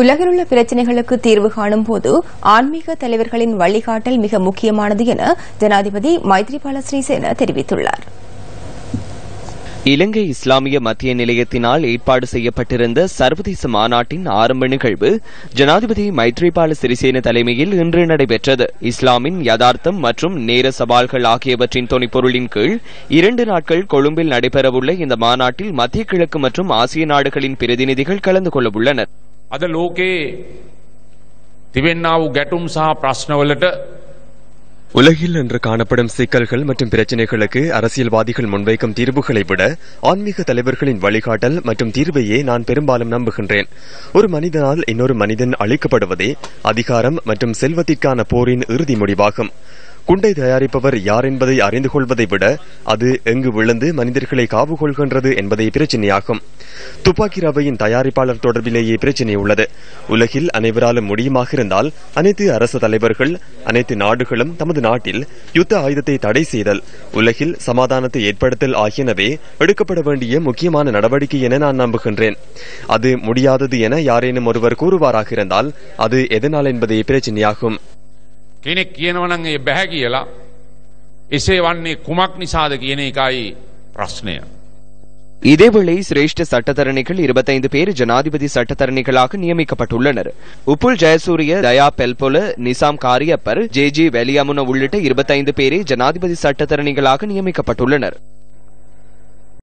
உலகில் உள்ள பிரச்சினைகளுக்கு தீர்வு காணும் போது ஆன்மீக தலைவர்களின் வழிகாட்டல் மிக முக்கியமானது என ஜனாதிபதி மைத்ரிபால ஸ்ரீசேன தெரிவித்துள்ளார். இலங்கை இஸ்லாமிய மத்திய நிலையத்தினால் ஏற்பாடு செய்யப்பட்டிருந்த சர்வதேச மாநாட்டின் ஆரம்ப நிகழ்வு ஜனாதிபதி மைத்ரிபால சிறிசேன தலைமையில் இன்று நடைபெற்றது. இஸ்லாமின் யதார்த்தம் மற்றும் நேர சவால்கள் ஆகியவற்றின் துணைப்பொருளின் கீழ் இரண்டு நாட்கள் கொழும்பில் நடைபெறவுள்ள இந்த மாநாட்டில் மத்திய கிழக்கு மற்றும் ஆசிய நாடுகளின் பிரதிநிதிகள் கலந்து கொள்ளவுள்ளனர். අද ලෝකයේ තිබෙන්නා වූ ගැටුම් සහ ප්‍රශ්නවලට உலகில் இன்று காணப்படும் சிக்கல்கள் மற்றும் பிரச்சினைகளுக்கு அரசியல்வாதிகள் முன்வைக்கும் தீர்வுகளை விட ஆன்மீக தலைவர்களின் வழிகாட்டல் மற்றும் தீர்வையே நான் பெரும்பாலும் நம்புகின்றேன் ஒரு மனிதனால் இன்னொரு மனிதன் அழிக்கப்படுவதே அதிகாரம் மற்றும் செல்வத்திற்கான போரின் இறுதி முடிவாகும் குண்டை தயாரிப்பவர் யார் என்பதை அறிந்து கொள்வதை விட அது எங்கு விழுந்து மனிதர்களை காவு கொள்கின்றது என்பதே பிரச்சினையாகும். துப்பாக்கி ரவையின் தயாரிப்பாளர் தொடர்பிலேயே பிரச்சினை உள்ளது. உலகில் அனைவராலும் முடியுமாக இருந்தால் அனைத்து அரசு தலைவர்கள் அனைத்து நாடுகளும் தமது நாட்டில் யுத்த ஆயுதத்தை தடை செய்தல் உலகில் சமாதானத்தை ஏற்படுத்தல் ஆகியனவே எடுக்கப்பட வேண்டிய முக்கியமான நடவடிக்கை என நான் நம்புகின்றேன். அது முடியாதது என யாரேனும் ஒருவர் கூறுவாராக இருந்தால் அது எதனால் என்பதே பிரச்சினையாகும். කෙනෙක් කියනවනං ඒ බැහැ කියලා එසේ වන්නේ කුමක් නිසාද කියන එකයි ප්‍රශ්නය. இதேவேளை சிரேஷ்ட சட்டத்தரணிகள் இருபத்தைந்து பேர் ஜனாதிபதி சட்டத்தரணிகளாக நியமிக்கப்பட்டுள்ளனர் உப்புல் ஜெயசூரிய தயா பெல்பொல நிசாம் காரியப்பர் ஜே ஜி வெலியமுன உள்ளிட்ட இருபத்தைந்து பேரே ஜனாதிபதி சட்டத்தரணிகளாக நியமிக்கப்பட்டுள்ளனர்